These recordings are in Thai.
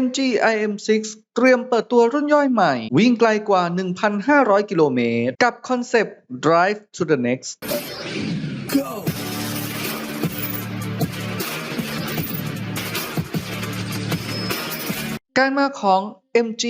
MG IM6 เตรียมเปิดตัวรุ่นย่อยใหม่ วิ่งไกลกว่า 1,500 กิโลเมตร กับคอนเซปต์ Drive to the Next การมาของ MG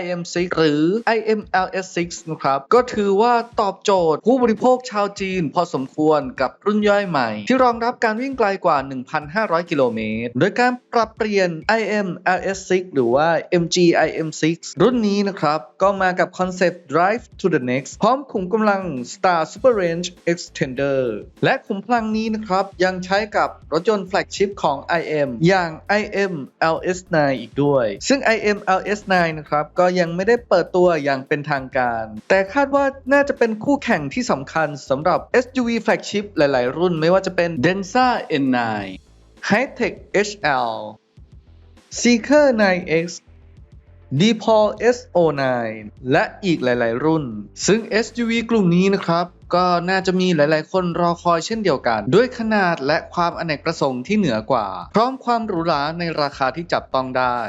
IM6 หรือ IMLS6 นะครับ ก็ถือว่าตอบโจทย์ผู้บริโภคชาวจีนพอสมควรกับรุ่นย่อยใหม่ ที่รองรับการวิ่งไกลกว่า 1,500 กิโลเมตร โดยการปรับเปลี่ยน IMLS6 หรือว่า MG IM6 รุ่นนี้นะครับ ก็มากับคอนเซปต์ Drive to the Next พร้อมขุมกำลัง Star Super Range Extender และขุมพลังนี้นะครับ ยังใช้กับรถยนต์แฟลกชิพของ IM อย่าง IM LS9 อีกด้วย ซึ่ง IMLS S9 นะครับก็ยังไม่ได้เปิดตัวอย่างเป็นทางการ แต่คาดว่าน่าจะเป็นคู่แข่งที่สำคัญสำหรับ SUV แฟลกชิพหลาย ๆ รุ่นไม่ว่าจะเป็น Denza N9 Hightech HL Seeker 9X d p o l SO9 และอีกหลาย ๆ รุ่น ซึ่ง SUV กลุ่มนี้นะครับ ก็น่าจะมีหลาย ๆ คนรอคอยเช่นเดียวกัน ด้วยขนาดและความอเนกประสงค์ที่เหนือกว่า พร้อมความหรูหราในราคาที่จับต้องได้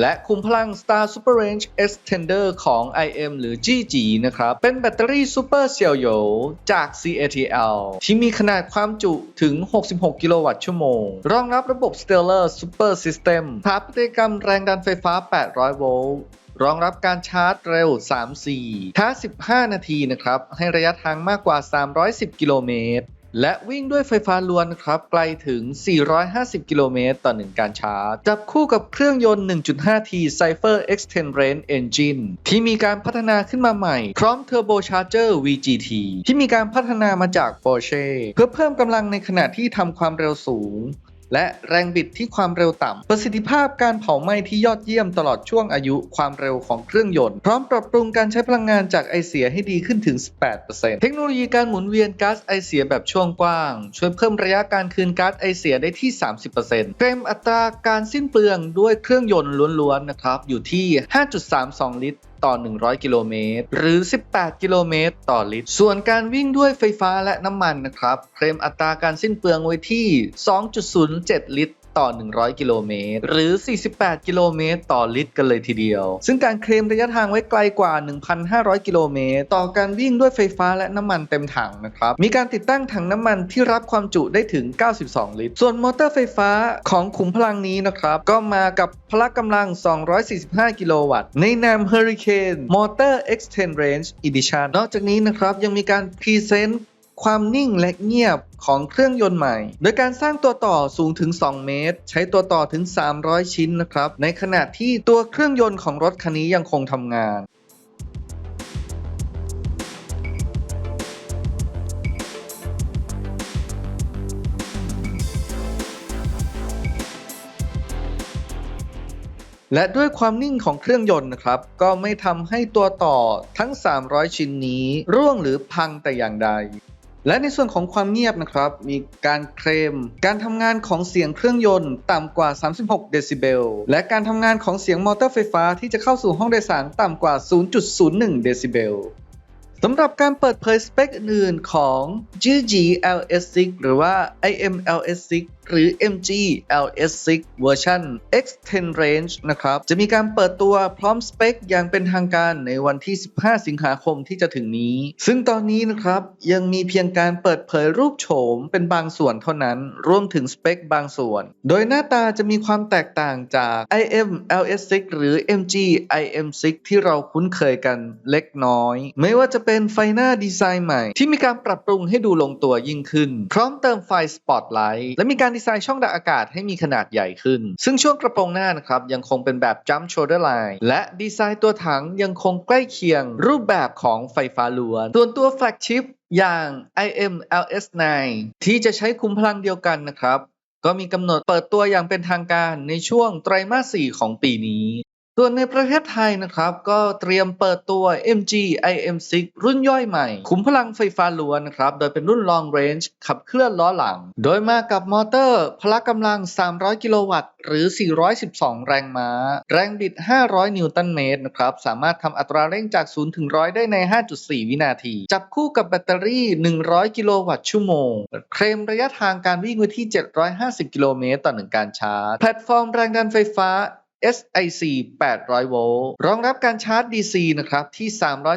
และคุมพลัง Star Super Range Extender ของ IM หรือ GG นะครับ เป็นแบตเตอรี่ Super เซียวโยจาก CATL ที่มีขนาดความจุถึง 66 กิโลวัตต์ชั่วโมง รองรับระบบ Stellar Super System สถาปัตยกรรมแรงดันไฟฟ้า 800 โวลต์รองรับการชาร์จเร็ว 3C ช้า15 นาทีนะครับ ให้ระยะทางมากกว่า 310 กิโลเมตร และวิ่งด้วยไฟฟ้าล้วนครับ ไกลถึง 450 กิโลเมตรต่อ 1 การชาร์จ จับคู่กับเครื่องยนต์ 1.5T Cypher Extend Range Engine ที่มีการพัฒนาขึ้นมาใหม่ พร้อม Turbocharger VGT ที่มีการพัฒนามาจาก Porsche เพื่อเพิ่มกำลังในขณะที่ทำความเร็วสูง และแรงบิดที่ความเร็วต่ำ ประสิทธิภาพการเผาไหม้ที่ยอดเยี่ยมตลอดช่วงอายุความเร็วของเครื่องยนต์ พร้อมปรับปรุงการใช้พลังงานจากไอเสียให้ดีขึ้นถึง 18%เทคโนโลยีการหมุนเวียนก๊าซไอเสียแบบช่วงกว้าง ช่วยเพิ่มระยะการคืนก๊าซไอเสียได้ที่ 30%เต็มอัตราการสิ้นเปลืองด้วยเครื่องยนต์ล้วนๆนะครับอยู่ที่ 5.32 ลิตรต่อ 100 กิโลเมตร หรือ 18 กิโลเมตร ต่อลิตร ส่วนการวิ่งด้วยไฟฟ้าและน้ำมันนะครับ เคลมอัตราการสิ้นเปลืองไว้ที่ 2.07 ลิตร ต่อ 100 กิโลเมตร หรือ 48 กิโลเมตร ต่อลิตรกันเลยทีเดียว ซึ่งการเคลมระยะทางไว้ไกลกว่า 1,500 กิโลเมตร ต่อการวิ่งด้วยไฟฟ้าและน้ำมันเต็มถังนะครับ มีการติดตั้งถังน้ำมันที่รับความจุได้ถึง 92 ลิตร ส่วนมอเตอร์ไฟฟ้าของขุมพลังนี้นะครับ ก็มากับพละกำลัง 245 กิโลวัตต์ ในนาม Hurricane Motor Extend Range Edition นอกจากนี้นะครับยังมีการพรีเซนต์ ความนิ่งและเงียบของเครื่องยนต์ใหม่ โดยการสร้างตัวต่อสูงถึง 2 เมตร ใช้ตัวต่อถึง 300 ชิ้นนะครับ ในขณะที่ตัวเครื่องยนต์ของรถคันนี้ยังคงทำงานและด้วยความนิ่งของเครื่องยนต์นะครับ ก็ไม่ทำให้ตัวต่อทั้ง 300 ชิ้นนี้ ร่วงหรือพังแต่อย่างใด และในส่วนของความเงียบนะครับ มีการเคลม การทำงานของเสียงเครื่องยนต์ต่ำกว่า 36 เดซิเบล และการทำงานของเสียงมอเตอร์ไฟฟ้าที่จะเข้าสู่ห้องโดยสารต่ำกว่า 0.01 เดซิเบลสำหรับการเปิดเผยสเปคอื่นๆของ GG LS6 หรือว่า IM LS6 หรือ MG LS6 เวอร์ชัน Extend Range นะครับ จะมีการเปิดตัวพร้อมสเปคอย่างเป็นทางการในวันที่ 15 สิงหาคมที่จะถึงนี้ ซึ่งตอนนี้นะครับ ยังมีเพียงการเปิดเผยรูปโฉมเป็นบางส่วนเท่านั้น รวมถึงสเปคบางส่วน โดยหน้าตาจะมีความแตกต่างจาก IM LS6 หรือ MG IM6 ที่เราคุ้นเคยกันเล็กน้อย ไม่ว่าจะเป็นไฟหน้าดีไซน์ใหม่ ที่มีการปรับปรุงให้ดูลงตัวยิ่งขึ้น พร้อมเติมไฟสปอตไลท์และมีการดีไซน์ช่องดักอากาศให้มีขนาดใหญ่ขึ้น ซึ่งช่วงกระโปรงหน้านะครับยังคงเป็นแบบ Jump Shoulder Line และดีไซน์ตัวถังยังคงใกล้เคียง รูปแบบของไฟฟ้าล้วนส่วนตัวแฟลกชิพอย่าง IM LS9 ที่จะใช้คุมพลังเดียวกันนะครับก็มีกำหนดเปิดตัวอย่างเป็นทางการในช่วงไตรมาส 4 ของปีนี้ ส่วนในประเทศไทยนะครับ ก็เตรียมเปิดตัว MG IM6 รุ่นย่อยใหม่คุมพลังไฟฟ้าล้วนนะครับ โดยเป็นรุ่น Long Range ขับเคลื่อนล้อหลัง โดยมากับมอเตอร์ พละกำลัง 300 กิโลวัตต์ หรือ 412 แรงม้า แรงบิด 500 นิวตันเมตรนะครับ สามารถทำอัตราเร่งจาก 0 ถึง 100 ได้ใน 5.4 วินาที จับคู่กับแบตเตอรี่ 100 กิโลวัตต์ชั่วโมง เคลมระยะทางการวิ่งไว้ที่ 750 กิโลเมตรต่อหนึ่งการชาร์จ แพลตฟอร์มแรงดันไฟฟ้า SIC 800 โวลต์รองรับการชาร์จ DC นะครับที่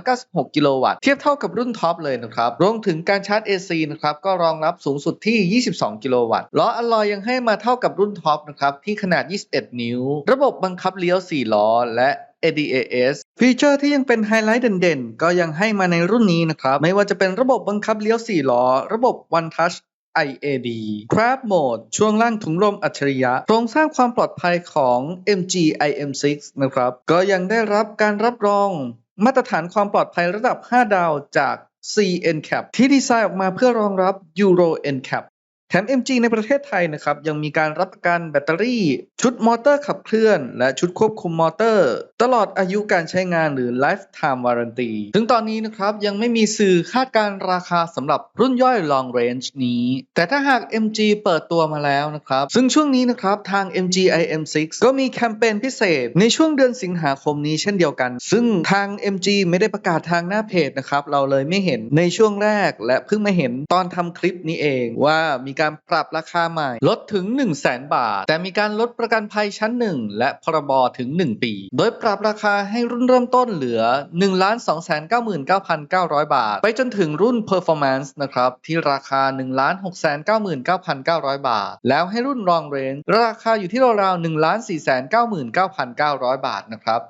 396 กิโลวัตต์ เทียบเท่ากับรุ่นท็อปเลยนะครับรวมถึงการชาร์จ AC นะครับก็รองรับสูงสุดที่ 22 กิโลวัตต์ล้ออลลอยยังให้มาเท่ากับรุ่นท็อปนะครับที่ขนาด 21 นิ้ว ระบบบังคับเลี้ยว 4 ล้อ และ ADAS ฟีเจอร์ที่ยังเป็นไฮไลท์เด่นๆ ก็ยังให้มาในรุ่นนี้นะครับ ไม่ว่าจะเป็นระบบบังคับเลี้ยว 4 ล้อ ระบบ One Touch IAD Crab Mode ช่วงล่างถุงลมอัจฉริยะ โครงสร้างความปลอดภัยของ MG IM6 นะครับ ก็ยังได้รับการรับรองมาตรฐานความปลอดภัยระดับ 5 ดาวจาก CNCAP ที่ดีไซน์ออกมาเพื่อรองรับ Euro NCAP แถม MG ในประเทศไทยนะครับยังมีการรับประกันแบตเตอรี่ ชุดมอเตอร์ขับเคลื่อน และชุดควบคุมมอเตอร์ ตลอดอายุการใช้งานหรือ Lifetime Warranty ถึงตอนนี้นะครับยังไม่มีสื่อคาดการราคาสำหรับรุ่นย่อย Long Range นี้ แต่ถ้าหาก MG เปิดตัวมาแล้วนะครับ ซึ่งช่วงนี้นะครับทาง MG IM6 ก็มีแคมเปญพิเศษ ในช่วงเดือนสิงหาคมนี้เช่นเดียวกัน ซึ่งทาง MG ไม่ได้ประกาศทางหน้าเพจนะครับเราเลยไม่เห็นในช่วงแรกและเพิ่งมาเห็นตอนทำคลิปนี้เองว่ามีการปรับราคาใหม่ ลดถึง 1 0 0 0 0แบาท แต่มีการลดประกันภัยชั้น 1 และพรบถึง 1 ปี โดยปรับราคาให้รุ่นเริ่มต้นเหลือ 1 2 9 9 9 0 0บาท ไปจนถึงรุ่น Performance นะครับที่ราคา 1 6 9 9 9 0 0 บาท แล้วให้รุ่น Long Range ราคาอยู่ที่ราวๆ 1 4 9 9 9 0 0 บาทนะครับ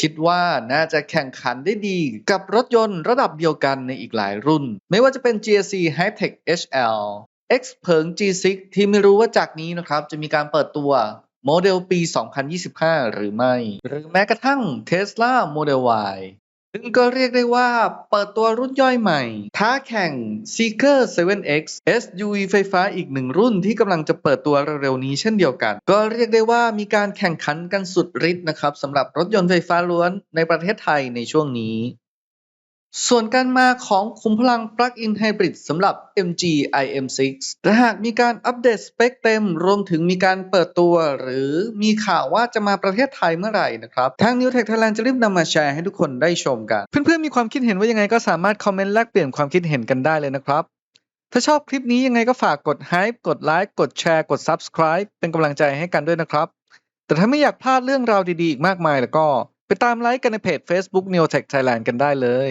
คิดว่าน่าจะแข่งขันได้ดีกับรถยนต์ระดับเดียวกันในอีกหลายรุ่น ไม่ว่าจะเป็น GSC Hightech HL X เผิง G6 ที่ไม่รู้ว่าจากนี้นะครับ จะมีการเปิดตัวโมเดลปี 2025 หรือไม่ หรือแม้กระทั่ง Tesla Model Y ซึ่งก็เรียกได้ว่าเปิดตัวรุ่นย่อยใหม่ ท้าแข่ง Seeker 7X SUV ไฟฟ้าอีกหนึ่งรุ่นที่กำลังจะเปิดตัวเร็วๆนี้เช่นเดียวกัน ก็เรียกได้ว่ามีการแข่งขันกันสุดฤทธิ์นะครับสำหรับรถยนต์ไฟฟ้าล้วนในประเทศไทยในช่วงนี้ ส่วนการมาของคุมพลัง Plug-in Hybrid สำหรับ MG IM6 และหากมีการอัปเดตสเปคเต็ม รวมถึงมีการเปิดตัว หรือมีข่าวว่าจะมาประเทศไทยเมื่อไหร่นะครับ ทาง New Tech Thailand จะรีบนำมาแชร์ให้ทุกคนได้ชมกัน เพื่อนๆ มีความคิดเห็นว่ายังไงก็สามารถคอมเมนต์แลกเปลี่ยนความคิดเห็นกันได้เลยนะครับ ถ้าชอบคลิปนี้ยังไงก็ฝากกด Hype กดไลค์กดแชร์กด Subscribe เป็นกำลังใจให้กันด้วยนะครับ แต่ถ้าไม่อยากพลาดเรื่องราวดีๆอีกมากมายแล้วก็ ไปตามไลค์กันในเพจ Facebook Neotech Thailand กันได้เลย